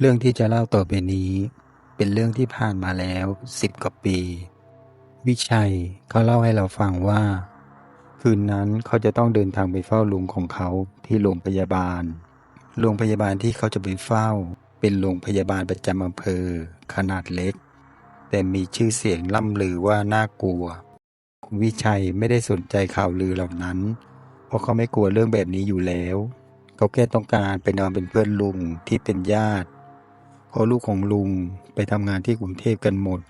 เรื่องที่จะเล่าต่อไปนี้ เป็นเรื่องที่ผ่านมาแล้วสิบกว่าปี วิชัยเขาเล่าให้เราฟังว่า คืนนั้นเขาจะต้องเดินทางไปเฝ้าลุงของเขาที่โรงพยาบาล โรงพยาบาลที่เขาจะไปเฝ้า เป็นโรงพยาบาลประจำอำเภอ ขนาดเล็ก แต่มีชื่อเสียงล่ำลือว่าน่ากลัว วิชัยไม่ได้สนใจข่าวลือเหล่านั้น เพราะเขาไม่กลัวเรื่องแบบนี้อยู่แล้ว เขาแค่ต้องการไปนอนเป็นเพื่อนลุงที่เป็นญาติ เพราะลูกของลุงไปทำงานที่กรุงเทพกันหมด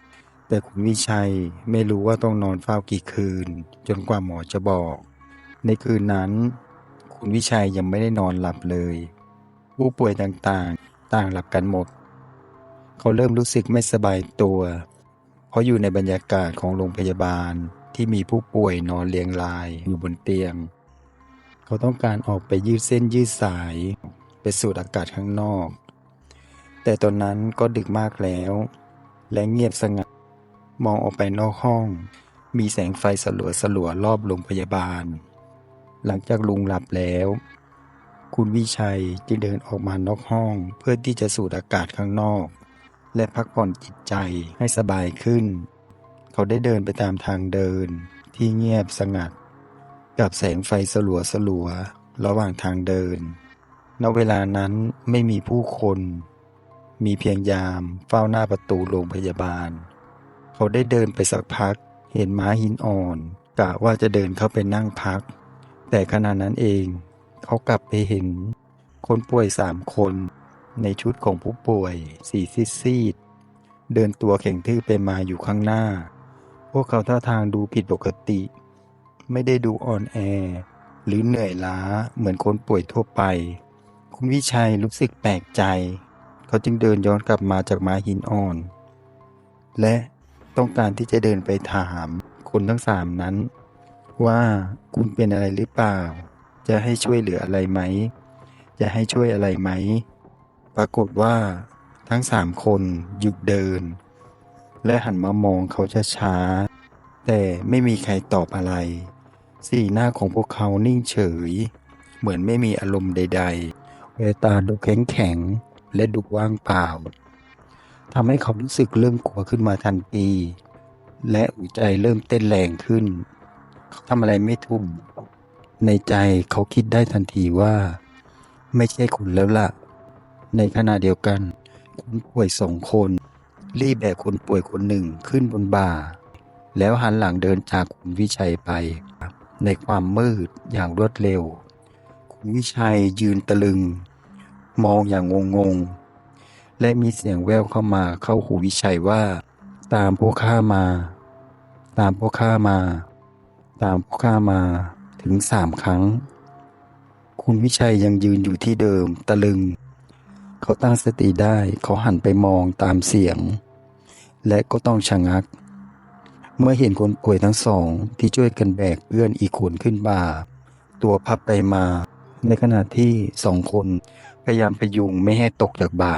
แต่คุณวิชัยไม่รู้ว่าต้องนอนเฝ้ากี่คืน จนกว่าหมอจะบอก ในคืนนั้น คุณวิชัยยังไม่ได้นอนหลับเลย ผู้ป่วยต่างๆ ต่างหลับกันหมด เขาเริ่มรู้สึกไม่สบายตัว เพราะอยู่ในบรรยากาศของโรงพยาบาลที่มีผู้ป่วยนอนเรียงรายอยู่บนเตียง เขาต้องการออกไปยืดเส้นยืดสาย ไปสูดอากาศข้างนอก แต่ตอนนั้นก็ดึกมากแล้ว และเงียบสงัด มองออกไปนอกห้อง มีแสงไฟสลัวสลัวรอบโรงพยาบาล หลังจากลุงหลับแล้ว คุณวิชัยจึงเดินออกมานอกห้องเพื่อที่จะสูดอากาศข้างนอก และพักผ่อนจิตใจให้สบายขึ้น เขาได้เดินไปตามทางเดินที่เงียบสงัด กับแสงไฟสลัวสลัวระหว่างทางเดิน ณ เวลานั้นไม่มีผู้คน มีเพียงยามเฝ้าหน้าประตูโรงพยาบาล เขาได้เดินไปสักพัก เห็นม้าหินอ่อนกะว่าจะเดินเข้าไปนั่งพัก แต่ขณะนั้นเองเขากลับไปเห็น คนป่วยสามคน ในชุดของผู้ป่วย สีซีดซีดเดินตัวแข็งทื่อไปมาอยู่ข้างหน้า พวกเขาท่าทางดูผิดปกติ ไม่ได้ดูอ่อนแอ หรือเหนื่อยล้าเหมือนคนป่วยทั่วไป คุณวิชัยรู้สึกแปลกใจ เขาจึงเดินย้อนกลับมาจากม้าหินอ่อน และต้องการที่จะเดินไปถามคนทั้งสามนั้น ว่าคุณเป็นอะไรหรือเปล่า จะให้ช่วยเหลืออะไรไหม จะให้ช่วยอะไรไหม ปรากฏว่าทั้งสามคนหยุดเดิน และหันมามองเขาช้าๆแต่ไม่มีใครตอบอะไร สีหน้าของพวกเขานิ่งเฉย เหมือนไม่มีอารมณ์ใด ๆ เววตาดูแข็งแข็ง และดูว่างเปล่าทำให้เขารู้สึกเริ่มกลัวขึ้นมาทันทีและหัวใจเริ่มเต้นแรงขึ้น เขาทำอะไรไม่ถูกในใจเขาคิดได้ทันทีว่า ไม่ใช่คุณแล้วล่ะ ในขณะเดียวกัน คนป่วยสองคน รีบแบกคนป่วยคนหนึ่งขึ้นบนบ่า แล้วหันหลังเดินจากคุณวิชัยไป ในความมืดอย่างรวดเร็ว คุณวิชัยยืนตะลึง มองอย่างงงๆ และมีเสียงแววเข้ามาเข้าหูวิชัยว่า ตามพวกข้ามา ตามพวกข้ามา ตามพวกข้ามาถึงสามครั้ง คุณวิชัยยังยืนอยู่ที่เดิมตะลึง เขาตั้งสติได้เขาหันไปมองตามเสียง และก็ต้องชะงัก เมื่อเห็นคนป่วยทั้งสองที่ช่วยกันแบกเพื่อนอีกคนขึ้นบ่า ตัวพับไปมา ในขณะที่สองคน พยายามพยุงไม่ให้ตกจากบ่า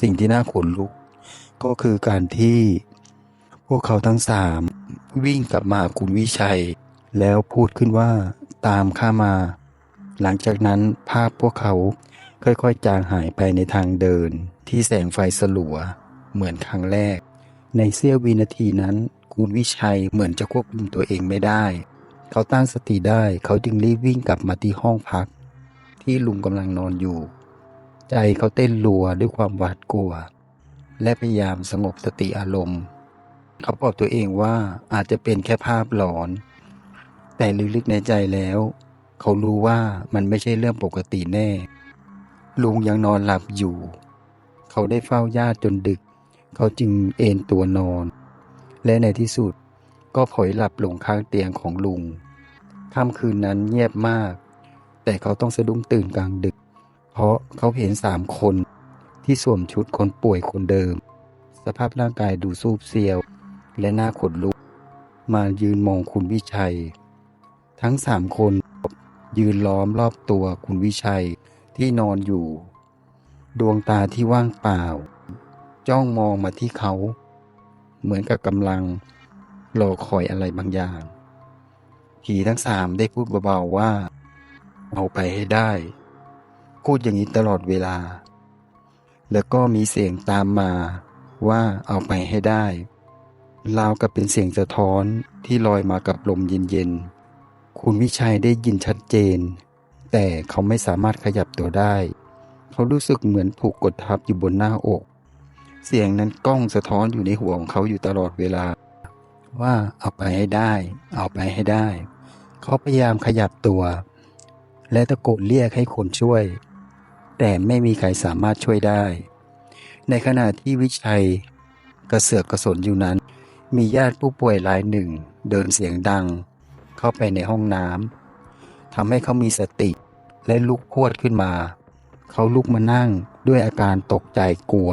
สิ่งที่น่าขนลุก ก็คือการที่พวกเขาทั้งสามวิ่งกลับมาคุณวิชัย แล้วพูดขึ้นว่าตามข้ามา หลังจากนั้นภาพพวกเขาค่อยๆ จางหายไปในทางเดิน ที่แสงไฟสลัว เหมือนครั้งแรก ในเสี้ยววินาทีนั้นคุณวิชัยเหมือนจะควบคุมตัวเองไม่ได้ เขาตั้งสติได้เขาจึงรีบวิ่งกลับมาที่ห้องพัก ที่ลุงกำลังนอนอยู่ ใจเขาเต้นรัวด้วยความหวาดกลัว และพยายามสงบสติอารมณ์ เขาบอกตัวเองว่าอาจจะเป็นแค่ภาพหลอน แต่ลึกๆในใจแล้ว เขารู้ว่ามันไม่ใช่เรื่องปกติแน่ ลุงยังนอนหลับอยู่ เขาได้เฝ้าญาติจนดึก เขาจึงเอนตัวนอน และในที่สุดก็ผอยหลับลงข้างเตียงของลุงค่ำคืนนั้นเงียบมาก แต่เขาต้องสะดุ้งตื่นกลางดึก เพราะเขาเห็นสามคนที่สวมชุดคนป่วยคนเดิม สภาพร่างกายดูซูบเซียว และหน้าขนลุก มายืนมองคุณวิชัย ทั้งสามคนยืนล้อมรอบตัวคุณวิชัยที่นอนอยู่ ดวงตาที่ว่างเปล่า จ้องมองมาที่เขา เหมือนกับกำลังรอคอยอะไรบางอย่าง ผีทั้งสามได้พูดเบาๆว่า เอาไปให้ได้ พูดอย่างนี้ตลอดเวลา แล้วก็มีเสียงตามมาว่าเอาไปให้ได้ราวกับเป็นเสียงสะท้อนที่ลอยมากับลมเย็นๆ คุณวิชัยได้ยินชัดเจน แต่เขาไม่สามารถขยับตัวได้ เขารู้สึกเหมือนถูกกดทับอยู่บนหน้าอก เสียงนั้นก้องสะท้อนอยู่ในหัวของเขาอยู่ตลอดเวลา ว่าเอาไปให้ได้ เอาไปให้ได้ เขาพยายามขยับตัว และตะโกนเรียกให้คนช่วย แต่ไม่มีใครสามารถช่วยได้ ในขณะที่วิชัยกระเสือกกระสนอยู่นั้น มีญาติผู้ป่วยรายหนึ่ง เดินเสียงดัง เข้าไปในห้องน้ำทำให้เขามีสติและลุกพวดขึ้นมา เขาลุกมานั่งด้วยอาการตกใจกลัว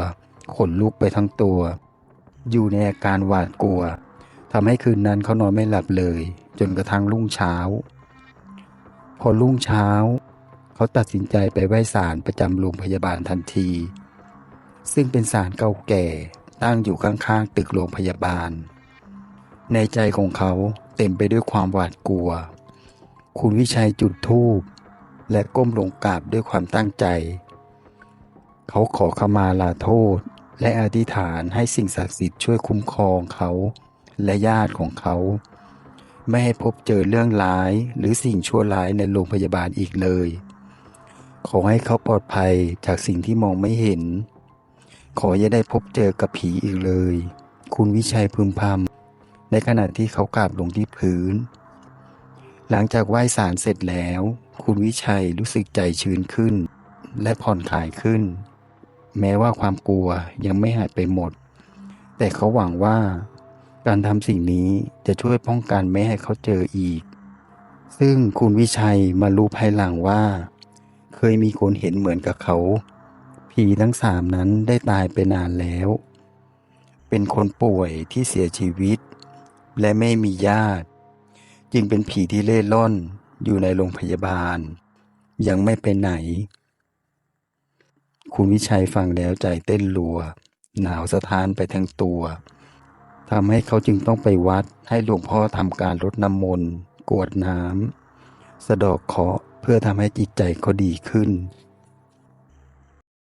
ขนลุกไปทั้งตัว อยู่ในอาการหวาดกลัวทำให้คืนนั้นเขานอนไม่หลับเลย จนกระทั่งรุ่งเช้า พอรุ่งเช้า เขาตัดสินใจไปไหว้ศาลประจำโรงพยาบาลทันที ซึ่งเป็นศาลเก่าแก่ตั้งอยู่ข้างๆตึกโรงพยาบาล ในใจของเขาเต็มไปด้วยความหวาดกลัว คุณวิชัยจุดธูปและก้มลงกราบด้วยความตั้งใจ เขาขอขมาลาโทษ และอธิษฐานให้สิ่งศักดิ์สิทธิ์ช่วยคุ้มครองเขาและญาติของเขา ไม่ให้พบเจอเรื่องร้ายหรือสิ่งชั่วร้ายในโรงพยาบาลอีกเลย ขอให้เขาปลอดภัยจากสิ่งที่มองไม่เห็น ขออย่าได้พบเจอกับผีอีกเลย คุณวิชัยพึมพำในขณะที่เขากราบลงที่พื้น หลังจากไหว้ศาลเสร็จแล้ว คุณวิชัยรู้สึกใจชื้นขึ้น และผ่อนคลายขึ้น แม้ว่าความกลัวยังไม่หายไปหมด แต่เขาหวังว่า การทำสิ่งนี้จะช่วยป้องกันไม่ให้เขาเจออีก ซึ่งคุณวิชัยมารู้ภายหลังว่า เคยมีคนเห็นเหมือนกับเขา ผีทั้งสามนั้นได้ตายไปนานแล้ว เป็นคนป่วยที่เสียชีวิต และไม่มีญาติ จึงเป็นผีที่เล่ร่อนอยู่ในโรงพยาบาล ยังไม่ไปไหน คุณวิชัยฟังแล้วใจเต้นรัว หนาวสะท้านไปทั้งตัวทำให้เขาจึงต้องไปวัดให้หลวงพ่อทำการรดน้ำมนต์กวดน้ำสะดอกเคาะ เพื่อทำให้จิตใจเขาดีขึ้น